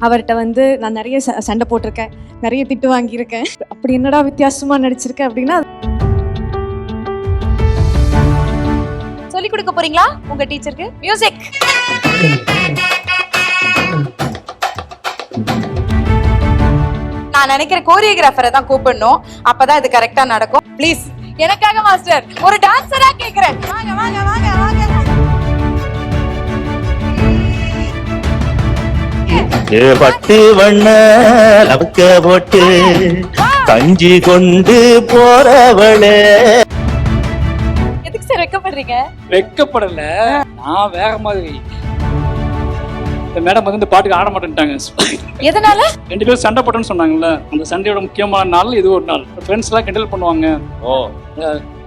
அவர்கிட்ட வந்து நான் நிறைய ச- சண்டை போட்டிருக்கேன். நிறைய திட்டு வாங்கியிருக்கேன். அப்படி என்னடா வித்தியாசமா நடிச்சிருக்கேன் அப்படின்னா சொல்லி கொடுக்க போறீங்களா உங்க டீச்சருக்கு? மியூசிக் நான் நினைக்கிற கோரியோகிராஃபரை தான் கூப்பிடணும். அப்பதான் இது கரெக்டா நடக்கும். ப்ளீஸ் எனக்காக மாஸ்டர் ஒரு டான்ஸரா கேக்குறேன். வாங்க வாங்க வாங்க வாங்க. பட்டு வண்ண லவக்க போட்டு கஞ்சி கொண்டு போறவளே. எதுக்கு சார் வைக்கப்படுறீங்க? வெக்கப்படல. நான் வேற மாதிரி. இந்த மேடம் வந்து இந்த பாட்டுக்கு ஆட மாட்டேன்ட்டாங்க. எதனால? ரெண்டு பேரும் சண்டை போட்டேன்னு சொன்னாங்கல்ல. அந்த சண்டையோட முக்கியமான நாள் இது ஒரு நாள். ஃப்ரெண்ட்ஸ் எல்லாம் கிண்டல் பண்ணுவாங்க. ஓ.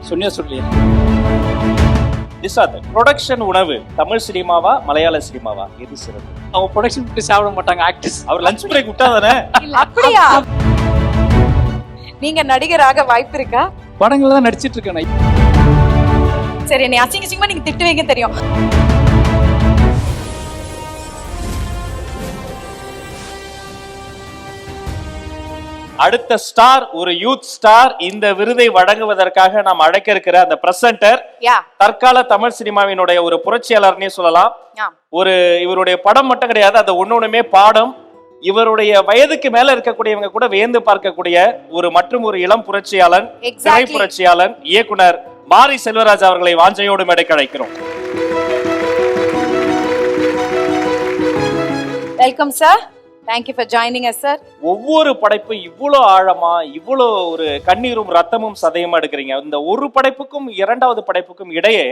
சொன்னியா சொல்லி நிசாத் ப்ரொடக்ஷன் உணவு தமிழ் சினிமாவா மலையாள சினிமாவா? எது சிறப்பு? அவங்க ப்ரொடக்ஷன் பற்றி சாப்பிட மாட்டாங்க ஆக்டர்ஸ் அவர் லஞ்ச் பிரேக் விட்டா தானே அப்படியா? நீங்க நடிகராக வாய்ப்பு இருக்கா? படங்கள்ல தான் நடிச்சிட்டு இருக்கேன். சரி என்னை அசிங்க அசிங்கமா நீங்க திட்டுவீங்க தெரியும். அடுத்த ஸ்டார் ஒரு யூத் ஸ்டார் இந்த விருதை வழங்குவதற்காக நாம் அழைக்க இருக்கிற அந்த பிரசன்டர் தற்கால தமிழ் சினிமாவினுடைய ஒரு புரட்சியாளர்னே சொல்லலாம். ஒரு இவருடைய படம் மட்டும் கிடையாது அந்த ஒன்னொண்ணுமே பாடம். இவருடைய வயதுக்கு மேல இருக்கக்கூடியவங்க கூட வியந்து பார்க்கக்கூடிய ஒரு மற்றும் ஒரு இளம் புரட்சியாளன் திரை புரட்சியாளன் இயக்குனர் மாரி செல்வராஜ் அவர்களை வாஞ்சையோடு மேடைக்கு அழைக்கிறோம் welcome sir thank you for joining us sir ஒவ்வொரு படைப்பும் இவ்வளோ ஆழமா இவ்வளோ ஒரு கண்ணீரும் ரத்தமும் சதையுமா எடுக்கிறீங்க. இந்த ஒரு படைப்புக்கும் இரண்டாவது படைப்புக்கும் இடையே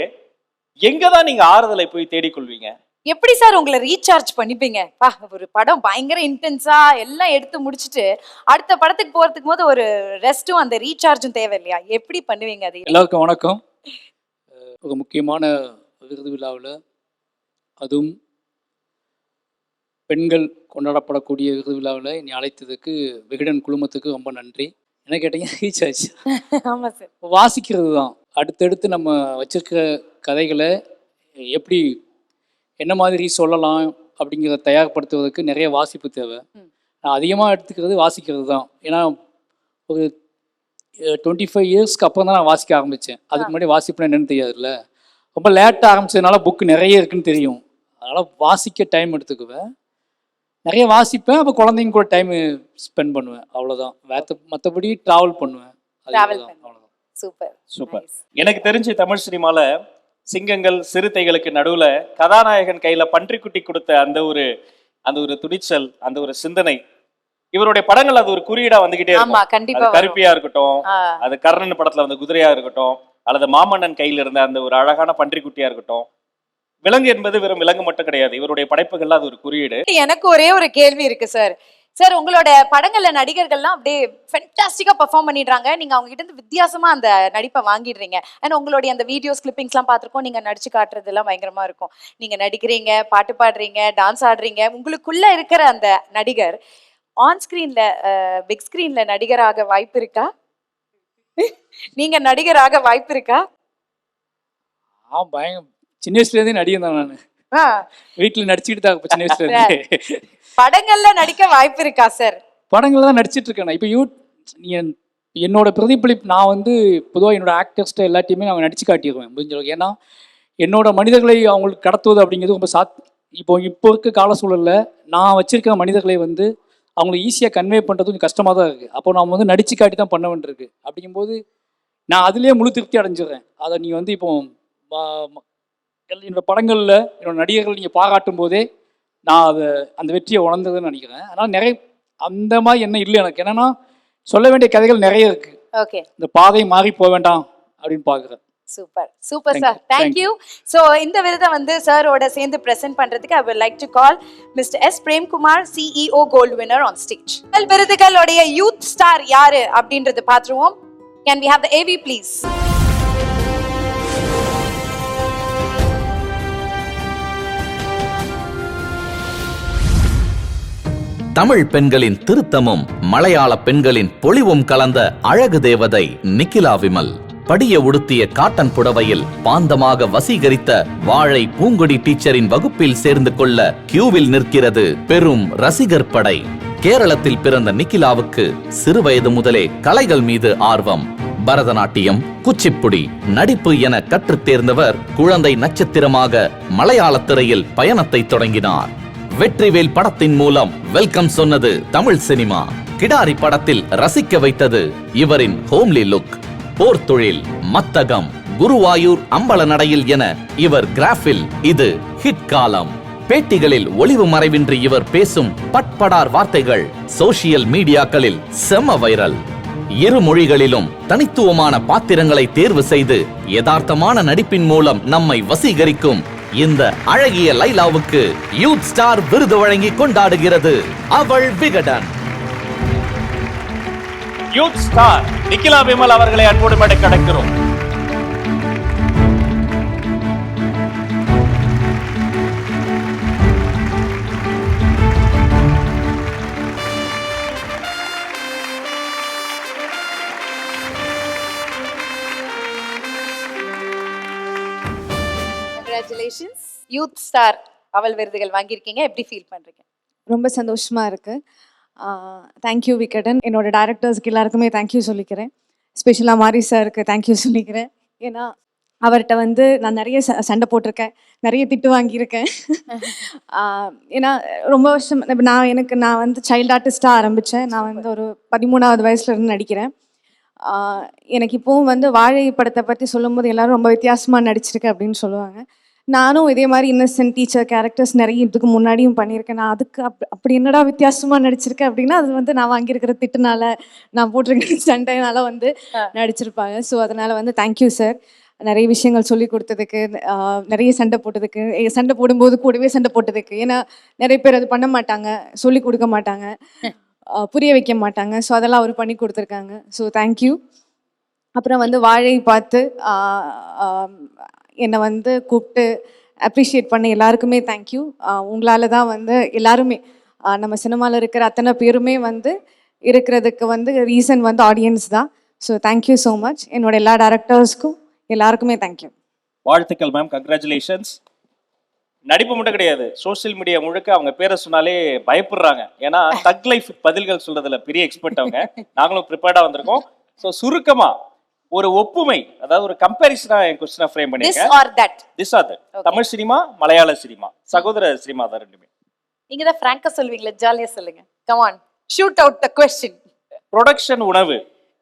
எங்கதான் நீங்க ஆறுதலை போய் தேடிக்கொள்வீங்க? எப்படி சார் உங்களை ரீசார்ஜ் பண்ணிப்பீங்க? பா ஒரு படம் பயங்கர இன்டென்ஸா எல்லாம் எடுத்து முடிச்சிட்டு அடுத்த படத்துக்கு போறதுக்கு போது ஒரு ரெஸ்ட்டும் அந்த ரீசார்ஜும் தேவை இல்லையா எப்படி பண்ணுவீங்க அது? எல்லாருக்கும் வணக்கம். ஒரு முக்கியமான விருது விழாவில் அதுவும் பெண்கள் கொண்டாடப்படக்கூடிய விழாவில் என்னை அழைத்ததுக்கு விகடன் குழுமத்துக்கு ரொம்ப நன்றி. என்ன கேட்டீங்க? ரீசார்ஜ் ஆமா சார். வாசிக்கிறது தான். அடுத்தடுத்து நம்ம வச்சிருக்கிற கதைகளை எப்படி என்ன மாதிரி சொல்லலாம் அப்படிங்கிறத தயார்படுத்துவதற்கு நிறைய வாசிப்பு தேவை. நான் அதிகமாக எடுத்துக்கிறது வாசிக்கிறது தான். ஏன்னா ஒரு டுவெண்ட்டி ஃபைவ் இயர்ஸ்க்கு அப்புறம் தான் நான் வாசிக்க ஆரம்பித்தேன். அதுக்கு முன்னாடி வாசிப்புனா என்னன்னு தெரியாதுல்ல. ரொம்ப லேட்டாக ஆரம்பிச்சதுனால புக்கு நிறைய இருக்குன்னு தெரியும். அதனால் வாசிக்க டைம் எடுத்துக்குவேன். நிறைய வாசிப்பேன் அப்போ குழந்தைங்க கூட டைம் ஸ்பெண்ட் பண்ணுவேன். அவ்வளோதான் வேத்த மற்றபடி ட்ராவல் பண்ணுவேன். அவ்வளவுதான். சூப்பர் சூப்பர் எனக்கு தெரிஞ்சு தமிழ் சினிமால சிங்கங்கள் சிறுத்தைகளுக்கு நடுவுல கதாநாயகன் கையில பன்றிக்குட்டி கொடுத்த அந்த ஒரு அந்த ஒரு துணிச்சல் அந்த ஒரு சிந்தனை இவருடைய படங்கள் அது ஒரு குறியீடா வந்துகிட்டே ஆமா இருக்கும் கண்டிப்பா. கருப்பியா இருக்கட்டும் அது கர்ணன் படத்துல வந்த குதிரையா இருக்கட்டும் அல்லது மாமன்னன் கையில இருந்த அந்த ஒரு அழகான பன்றிக்குட்டியா இருக்கட்டும் விலங்கு என்பது வெறும் விலங்கு மட்டும் கிடையாது. இவருடைய படைப்புகள்ல அது ஒரு குறியீடு. எனக்கு ஒரே ஒரு கேள்வி இருக்கு சார். சார் உங்களோட படங்கள்ல நடிகர்கள்லாம் அப்படியே ஃபென்டாஸ்டிக்கா பெர்ஃபார்ம் பண்ணிடுறாங்க. நீங்க அவங்க கிட்ட இருந்து வித்தியாசமா அந்த நடிப்பை வாங்கிடுறீங்க. அண்ட் உங்களுடைய அந்த வீடியோஸ் கிளிப்பிங்ஸ்லாம் பார்த்துருக்கோம். நீங்க நடிச்சு காட்டுறது எல்லாம் பயங்கரமா இருக்கும். நீங்க நடிக்கிறீங்க பாட்டு பாடுறீங்க டான்ஸ் ஆடுறீங்க. உங்களுக்குள்ள இருக்கிற அந்த நடிகர் ஆன் ஸ்கிரீன்ல பிக் ஸ்கிரீன்ல நடிகராக வாய்ப்பு இருக்கா? நீங்க நடிகராக வாய்ப்பு இருக்கா? ஆ பயம் சின்ன வயசுலேருந்தே நடிகன் தான் நான். வீட்டில் நடிச்சுக்கிட்டு தான் சின்ன வயசுலேருந்தே படங்கள்ல நடிக்க வாய்ப்பு இருக்கா சார்? படங்கள்ல தான் நடிச்சிட்டு இருக்கேன் இப்போ யூ என் என்னோட பிரதிபலிப்பு நான் வந்து பொதுவாக என்னோட ஆக்டர்ஸ்ட்ட எல்லாத்தையுமே நான் நடிச்சு காட்டிடுவேன் முடிஞ்ச அளவுக்கு. ஏன்னா என்னோட மனிதர்களை அவங்களுக்கு கடத்துவது அப்படிங்கிறது ரொம்ப சாத் இப்போ இப்போ இருக்க கால சூழல்ல நான் வச்சிருக்கிற மனிதர்களை வந்து அவங்களுக்கு ஈஸியாக கன்வே பண்ணுறது கொஞ்சம் கஷ்டமாக தான் இருக்குது அப்போ நான் வந்து நடிச்சு காட்டி தான் பண்ண வேண்டியிருக்கு அப்படிங்கும்போது நான் அதுலேயே முழு திருப்தி அடைஞ்சிடுறேன். அதை நீங்கள் வந்து இப்போ என்னோட படங்களில் என்னோட நடிகர்கள் நீங்கள் பாராட்டும் போதே நான் அதை அந்த வெற்றியை உணர்ந்ததுன்னு நினைக்கிறேன். அதனால் நிறைய அந்த மாதிரி என்ன இல்லை எனக்கு. என்னன்னா சொல்ல வேண்டிய கதைகள் நிறைய இருக்கு. ஓகே. இந்த பாதை மாறி போக வேண்டாம் அப்படின்னு பார்க்குறேன். Super. Super sir. you. Thank Thank you so இந்த விருதை வந்து சாரோட சேர்ந்து பிரசன்ட் பண்றதுக்கு I would like to call mister S Premkumar CEO gold winner on stage விருதுகளுடைய youth star யாரு அப்படின்றது பார்த்துருவோம். Can we have the AV please Tamil பெண்களின் திருத்தமும் மலையாள பெண்களின் பொலிவும் கலந்த அழகு தேவதை நிக்கிலா விமல். படிய உடுத்திய காட்டன் புடவையில் பாந்தமாக வசீகரித்த வாழை பூங்கொடி டீச்சரின் வகுப்பில் சேர்ந்து கொள்ள கியூவில் நிற்கிறது பெரும் ரசிகர் படை. கேரளத்தில் பிறந்த நிக்கிலாவுக்கு சிறுவயது முதலே கலைகள் மீது ஆர்வம். பரதநாட்டியம் குச்சிப்புடி நடிப்பு என கற்றுத் தேர்ந்தவர் குழந்தை நட்சத்திரமாக மலையாள திரையில் பயணத்தை தொடங்கினார். வெற்றிவேல் படத்தின் மூலம் வெல்கம் சொன்னது தமிழ் சினிமா. கிடாரி படத்தில் ரசிக்க வைத்தது இவரின் ஹோம்லி லுக். போர்த்தொழில் மத்தகம் குருவாயூர் அம்பல நடையில் என இவர் கிராஃபில் இது ஹிட் காலம். பேட்டிகளில் ஒளிவு மறைவின்றி இவர் பேசும் பட்படார் வார்த்தைகள் சோசியல் மீடியாக்களில் செம வைரல். இரு மொழிகளிலும் தனித்துவமான பாத்திரங்களை தேர்வு செய்து யதார்த்தமான நடிப்பின் மூலம் நம்மை வசீகரிக்கும் இந்த அழகிய லைலாவுக்கு யூத் ஸ்டார் விருது வழங்கி கொண்டாடுகிறது அவள் விகடன். யூத் ஸ்டார் நிக்கிலா விமல் அவர்களை அன்போடு மேடை கடக்கிறோம் யூத் ஸ்டார் அவள் விருதுகள் வாங்கியிருக்கீங்க. எப்படி ஃபீல் பண்றீங்க? ரொம்ப சந்தோஷமா இருக்கு. Thank you Vikatan. என்னோட டேரக்டர்ஸ்க்கு எல்லாருக்குமே தேங்க்யூ சொல்லிக்கிறேன். ஸ்பெஷலாக மாரி சாருக்கு தேங்க்யூ சொல்லிக்கிறேன். ஏன்னா அவர்கிட்ட வந்து நான் நிறைய ச- சண்டை போட்டிருக்கேன். நிறைய திட்டு வாங்கியிருக்கேன். ஏன்னா ரொம்ப வருஷம் நான் எனக்கு நான் வந்து சைல்டு ஆர்டிஸ்டாக ஆரம்பித்தேன் நான் வந்து ஒரு பதிமூணாவது வயசுல இருந்து நடிக்கிறேன். எனக்கு இப்போவும் வந்து வாழை படத்தை பற்றி சொல்லும்போது எல்லாரும் ரொம்ப வித்தியாசமாக நடிச்சிருக்க அப்படின்னு சொல்லுவாங்க. நானும் இதே மாதிரி இன்னசென்ட் டீச்சர் கேரக்டர்ஸ் நிறைய இதுக்கு முன்னாடியும் பண்ணியிருக்கேன். நான் அதுக்கு அப் அப்படி என்னடா வித்தியாசமாக நடிச்சிருக்கேன் அப்படின்னா அது வந்து நான் வாங்கியிருக்கிற திட்டுனால நான் போட்டிருக்கிற சண்டைனால வந்து நடிச்சிருப்பாங்க. ஸோ அதனால வந்து தேங்க்யூ சார் நிறைய விஷயங்கள் சொல்லி கொடுத்ததுக்கு நிறைய சண்டை போட்டதுக்கு சண்டை போடும்போது கூடவே சண்டை போட்டதுக்கு. ஏன்னா நிறைய பேர் அது பண்ண மாட்டாங்க சொல்லி கொடுக்க மாட்டாங்க புரிய வைக்க மாட்டாங்க. ஸோ அதெல்லாம் அவர் பண்ணி கொடுத்துருக்காங்க. ஸோ தேங்க்யூ அப்புறம் வந்து வாழை பார்த்து என்னை வந்து கூப்பிட்டு அப்ரிஷியேட் பண்ண எல்லாருக்குமே தேங்க்யூ உங்களால தான் வந்து எல்லாருமே நம்ம சினிமாவில் இருக்கிற அத்தனை பேருமே வந்து இருக்கிறதுக்கு வந்து ரீசன் வந்து ஆடியன்ஸ் தான். ஸோ தேங்க்யூ ஸோ மச் என்னோட எல்லா டேரக்டர்ஸ்க்கும் எல்லாருக்குமே தேங்க்யூ வாழ்த்துக்கள் மேம் கங்க்ராச்சுலேஷன்ஸ் நடிப்பு மட்டும் கிடையாது. சோஷியல் மீடியா முழுக்க அவங்க பேரை சொன்னாலே பயப்படுறாங்க. ஏன்னா தக் லைஃப் பதில்கள் சொல்றதுல பெரிய எக்ஸ்பர்ட் அவங்க. நாங்களும் ப்ரிப்பேர்டா வந்திருக்கோம். ஸோ சுருக்கமா ஒரு ஒப்புமை அதாவது ஒரு கம்பேரிசனா என் கொஸ்டினை ஃப்ரேம் திஸ் பண்ணிருக்கேன் or that this or Tamil cinema Malayalam cinema சகோதர சினிமா தான் ரெண்டுமே. நீங்க தான் ஃப்ராங்கா சொல்வீங்களே ஜாலியா சொல்லுங்க. Come on shoot out the question production உணவு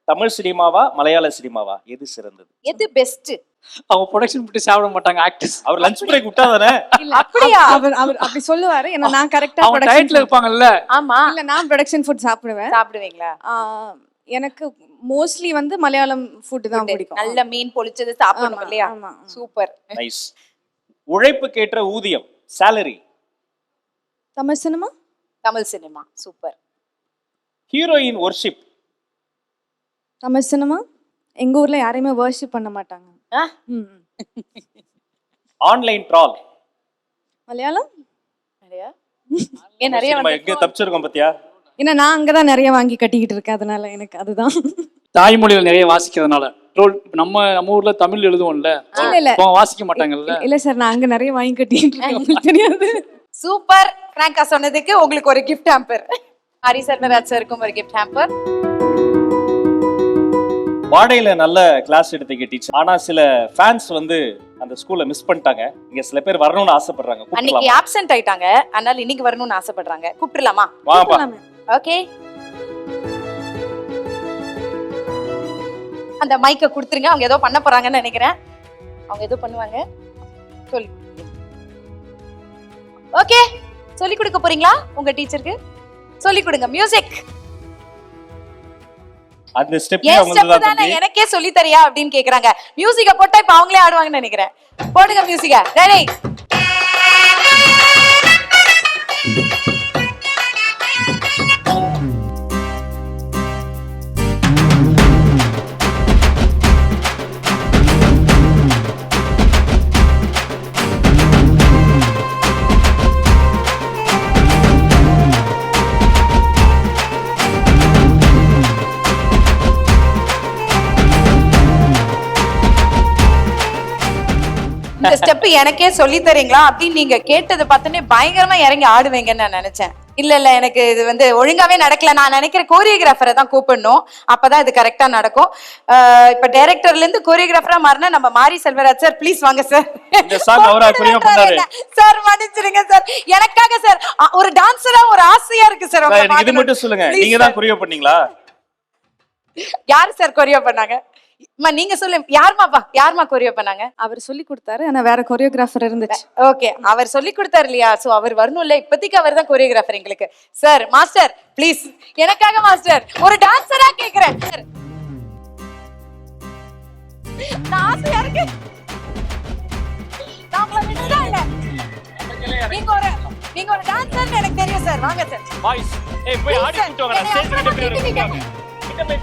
தமிழ் சினிமாவா மலையாள சினிமாவா? எது சிறந்தது? எது பெஸ்ட் அவங்க ப்ரொடக்ஷன் விட்டு சாப்பிட மாட்டாங்க ஆக்டர்ஸ் அவர் லஞ்ச் பிரேக் விட்டா தானே அப்படியா? அவர் அவர் அப்படி சொல்லுவாரு ஏன்னா நான் கரெக்டாக அவங்க டயட்ல ப்ரொடக்ஷன் இருப்பாங்கல்ல? ஆமா. இல்லை நான் ப்ரொடக்ஷன் ஃபுட் சாப்பிடுவேன். சாப்பிடுவீங்களா? எனக்கு மோஸ்ட்லி வந்து மலையாளம் ஃபுட் தான் பிடிக்கும். நல்ல மீன் பொளிச்சது சாப்பிடணும் இல்லையா? ஆமா. சூப்பர். நைஸ் உழைப்புக்கேற்ற ஊதியம் salary. Tamil cinema Tamil cinema super. Heroine worship Tamil cinema எங்க ஊர்ல யாரையுமே வர்ஷிப் பண்ண மாட்டாங்க. Online troll Malayalam? நிறைய? ஏன் நிறைய எங்க தப்பிச்சிருக்கோம் பாத்தியா? ஏன்னா நான் அங்கதான் நிறைய வாங்கி கட்டிக்கிட்டு இருக்கேன். அதனால எனக்கு அதுதான். தாய்மொழிகள் நிறைய வாசிக்கிறதுனால. ட்ரோல் நம்ம நம்ம ஊர்ல தமிழ் எழுதுவோம்ல. இல்ல இல்ல. இப்போ வாசிக்க மாட்டாங்கல்ல? இல்ல சார் நான் அங்க நிறைய வாங்கி கட்டிக்கிட்டு இருக்கேன். தெரியாது. சூப்பர். பிராங்கா சொன்னதுக்கு உங்களுக்கு ஒரு கிஃப்ட் ஹாம்பர் ஹரி சர்வராஜ் சாருக்கும் ஒரு கிஃப்ட் ஹாம்பர் வாடையில நல்ல கிளாஸ் எடுத்தீங்க டீச்சர் ஆனா சில ஃபேன்ஸ் வந்து அந்த ஸ்கூல்ல மிஸ் பண்ணிட்டாங்க. இங்க சில பேர் வரணும்னு ஆசைப்படுறாங்க. அன்னைக்கு? ஆப்சென்ட் ஆயிட்டாங்க. அதனால இன்னைக்கு வரணும்னு ஆசைப்படுறாங்க. கூப்பிடலாமே. ஓகே? அந்த மைக்க கொடுத்துருங்க. அவங்க ஏதோ பண்ண போறாங்கன்னு நினைக்கிறேன். அவங்க ஏதோ பண்ணுவாங்க. சொல்லி. ஓகே? சொல்லி கொடுக்க போறீங்களா உங்க டீச்சருக்கு? சொல்லி கொடுங்க. மியூசிக். அந்த ஸ்டெப். எனக்கே சொல்லி தரியா அப்படின்னு கேக்குறாங்க. மியூசிக்க போட்டா இப்ப அவங்களே ஆடுவாங்கன்னு நினைக்கிறேன். போடுங்க மியூசிக்க. ரெடி எனக்கே சொல்லி தரீங்களா அப்படின்னு நீங்க கேட்டது பார்த்தோன்னே பயங்கரமா இறங்கி ஆடுவீங்கன்னு நான் நினைச்சேன். இல்ல இல்ல எனக்கு இது வந்து ஒழுங்காவே நடக்கல. நான் நினைக்கிற கோரியோகிராஃபரை தான் கூப்பிடணும். அப்பதான் இது கரெக்டா நடக்கும். இப்ப டைரக்டர்ல இருந்து கோரியோகிராஃபரா மாறினா நம்ம மாரி செல்வராஜ் சார் ப்ளீஸ் வாங்க சார். சார் மன்னிச்சிருங்க சார் எனக்காக சார் ஒரு டான்ஸரா ஒரு ஆசையா இருக்கு சார் இது மட்டும் சொல்லுங்க. நீங்க தான் புரிய பண்ணீங்களா? யாரு சார் கொரியோ பண்ணாங்க? அம்மா, நீங்க சொல்லு யாருமாப்பா யாருமா கொரியோ பண்ணாங்க அவர் சொல்லி கொடுத்தாரு ஆனா வேற கொரியோகிராஃபர் இருந்துச்சு. ஓகே அவர் சொல்லி கொடுத்தாரு இல்லையா? சோ அவர் வரணும்ல. இப்போதைக்கு அவர் தான் கொரியோகிராஃபர் எங்களுக்கு. சார் மாஸ்டர் ப்ளீஸ் எனக்காக மாஸ்டர் ஒரு டான்சரா கேக்குறேன். நான் ஆசையா இருக்கு நீங்க ஒரு நீங்க ஒரு டான்சர் எனக்கு தெரியும் சார் வாங்க சார் ஏய் போய் ஆடி ஸ்டேஜ் கிட்ட போய்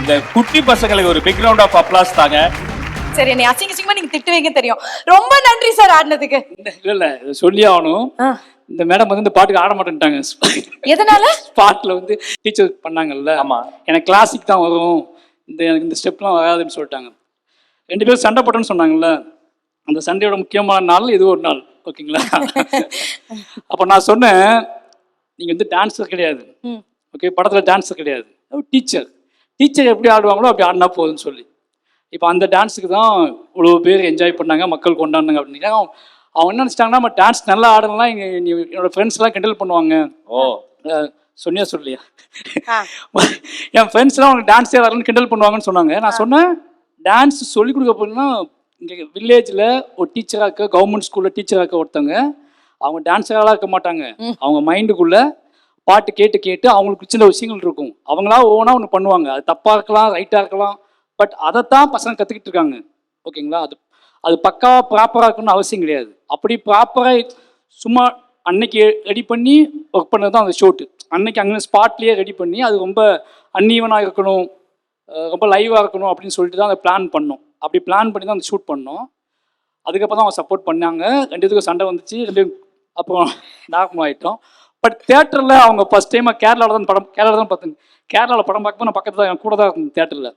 இந்த குட்டி பசங்களுக்கு ஒரு பிக் ரவுண்ட் ஆஃப் அப்ளாஸ் தாங்க. சரி என்னை அசிங்க அசிங்கமா நீங்க திட்டுவீங்க தெரியும். ரொம்ப நன்றி சார் ஆடினதுக்கு. இல்ல சொல்லி ஆகணும். இந்த மேடம் வந்து இந்த பாட்டுக்கு ஆட மாட்டேன்ட்டாங்க. எதனால? ஸ்பாட்ல வந்து டீச்சர் பண்ணாங்கல்ல. ஆமா. எனக்கு கிளாசிக் தான் வரும். இந்த எனக்கு இந்த ஸ்டெப்லாம் வராதுன்னு சொல்லிட்டாங்க. ரெண்டு பேரும் சண்டை போட்டோன்னு சொன்னாங்கல்ல. அந்த சண்டையோட முக்கியமான நாள் இது ஒரு நாள். ஓகேங்களா? அப்போ நான் சொன்னேன் நீங்கள் வந்து டான்ஸர் கிடையாது. ஓகே படத்தில் டான்ஸர் கிடையாது. டீச்சர் டீச்சர் எப்படி ஆடுவாங்களோ அப்படி ஆடினா போதும்னு சொல்லி. இப்போ அந்த டான்ஸுக்கு தான் இவ்வளோ பேர் என்ஜாய் பண்ணாங்க மக்கள் கொண்டாடினாங்க அப்படின்னு அவங்க என்ன நினச்சிட்டாங்கன்னா நம்ம டான்ஸ் நல்லா ஆடலாம் எங்கள் என்னோட ஃப்ரெண்ட்ஸ்லாம் கிண்டல் பண்ணுவாங்க. ஓ. சொன்னியா சொல்லியா. என் ஃப்ரெண்ட்ஸ்லாம் அவங்க டான்ஸே வரலன்னு கிண்டல் பண்ணுவாங்கன்னு சொன்னாங்க. நான் சொன்னேன் டான்ஸ் சொல்லிக் கொடுக்க போனா இங்கே வில்லேஜில் ஒரு டீச்சராக இருக்க கவர்மெண்ட் ஸ்கூலில் டீச்சராக இருக்க ஒருத்தவங்க அவங்க டான்ஸராக இருக்க மாட்டாங்க. அவங்க மைண்டுக்குள்ளே பாட்டு கேட்டு கேட்டு அவங்களுக்கு சின்ன விஷயங்கள் இருக்கும். அவங்களா ஓனா ஒன்று பண்ணுவாங்க. அது தப்பாக இருக்கலாம் ரைட்டாக இருக்கலாம் பட் அதைத்தான் பசங்க கற்றுக்கிட்டு இருக்காங்க. ஓகேங்களா? அது அது பக்காவாக ப்ராப்பராக இருக்கணும்னு அவசியம் கிடையாது. அப்படி ப்ராப்பராக சும்மா அன்னைக்கு ரெடி பண்ணி ஒர்க் பண்ணது தான் அந்த ஷூட்டு அன்னைக்கு அங்கே ஸ்பாட்லேயே ரெடி பண்ணி அது ரொம்ப அன்னீவனாக இருக்கணும் ரொம்ப லைவாக இருக்கணும் அப்படின்னு சொல்லிட்டு தான் அதை பிளான் பண்ணோம். அப்படி பிளான் பண்ணி தான் அந்த ஷூட் பண்ணோம். அதுக்கப்புறம் தான் அவங்க சப்போர்ட் பண்ணாங்க. ரெண்டுத்துக்கும் சண்டை வந்துச்சு. ரெண்டு அப்புறம் நார்மல் ஆகிட்டோம் பட் தேட்டரில் அவங்க ஃபஸ்ட் டைமாக கேரளாவில் தான் படம் கேரளாவில் தான் பார்த்தேன் கேரளாவில் படம் பார்க்கும்போது நான் பக்கத்தில் என் கூட தான் இருந்தேன் தேட்டரில்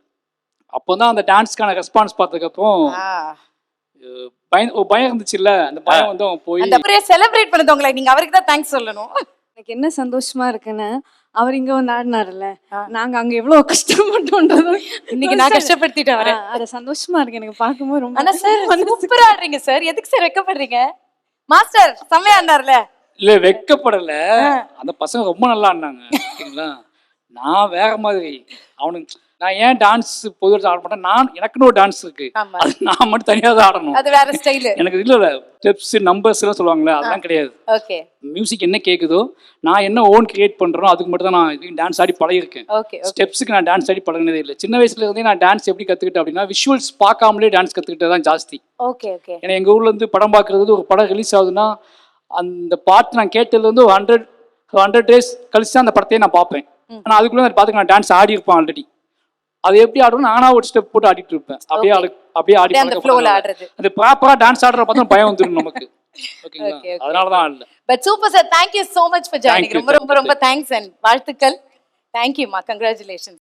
அப்போ தான் அந்த டான்ஸ்க்கான ரெஸ்பான்ஸ் பார்த்ததுக்கப்புறம் பயம் ஒரு பயம் இருந்துச்சுல்ல? அந்த பயம் வந்து அவன் போய் அந்த அப்படியே செலிப்ரேட் பண்ணது உங்களை நீங்க அவருக்கு தான் தேங்க்ஸ் சொல்லணும். எனக்கு என்ன சந்தோஷமா இருக்குன்னு அவர் இங்க வந்து ஆடினாருல்ல நாங்க அங்க எவ்வளவு கஷ்டப்பட்டோன்றது இன்னைக்கு நான் கஷ்டப்படுத்திட்டேன் அவரை. ஆ, அது சந்தோஷமா இருக்கு. எனக்கு பார்க்கும்போது ரொம்ப ஆனா சார் சூப்பரா ஆடுறீங்க சார் எதுக்கு சார் வெக்கப்படுறீங்க? மாஸ்டர் செம்மையா ஆடினார்ல? இல்ல வெக்கப்படல. அந்த பசங்க ரொம்ப நல்லா ஆடினாங்க. ஓகேங்களா நான் வேற மாதிரி. அவனுக்கு நான் ஏன் டான்ஸ் பொது ஆட மாட்டேன்? நான் எனக்குன்னு ஒரு டான்ஸ் இருக்கு. அது நான் மட்டும் தனியாக தான் ஆடணும். அது வேற ஸ்டைலு எனக்கு இல்ல ஸ்டெப்ஸ் நம்பர்ஸ் எல்லாம் சொல்லுவாங்களே அதெல்லாம் கிடையாது. ஓகே மியூசிக் என்ன கேக்குதோ நான் என்ன ஓன் கிரியேட் பண்றேனோ அதுக்கு மட்டும் தான் நான் டான்ஸ் ஆடி பழகிருக்கேன் ஸ்டெப்ஸுக்கு நான் டான்ஸ் ஆடி பழகினதே இல்லை. சின்ன வயசுல இருந்தே நான் டான்ஸ் எப்படி கத்துக்கிட்டேன் அப்படின்னா விஷுவல்ஸ் பார்க்காமலே டான்ஸ் கத்துக்கிட்டது தான் ஜாஸ்தி. ஓகே ஓகே ஏன்னா எங்கள் ஊர்ல இருந்து படம் பார்க்குறது ஒரு படம் ரிலீஸ் ஆகுதுன்னா அந்த பாட்டு நான் கேட்டதுலேருந்து ஒரு ஹண்ட்ரட் ஹண்ட்ரட் டேஸ் கழிச்சு தான் அந்த படத்தையே நான் பார்ப்பேன். ஆனால் அதுக்குள்ளே அந்த பாத்துக்கு நான் டான்ஸ் ஆடி இருப்பேன் ஆல்ரெடி அது எப்படி ஆடணும் நானா ஒரு ஸ்டெப் போட்டு ஆடிட்டு இருப்பேன். அப்படியே ஆடு அப்படியே ஆடி அந்த ப்ராப்பரா டான்ஸ் ஆடுற பார்த்தா பயம் வந்துடும் நமக்கு. ஓகேங்களா Okay, okay. அதனால தான் ஆடல but super sir thank you so much for joining ரொம்ப ரொம்ப. ரொம்ப தேங்க்ஸ் அண்ட் வாழ்த்துக்கள். தேங்க்யூமா கங்க்ராச்சுலேஷன்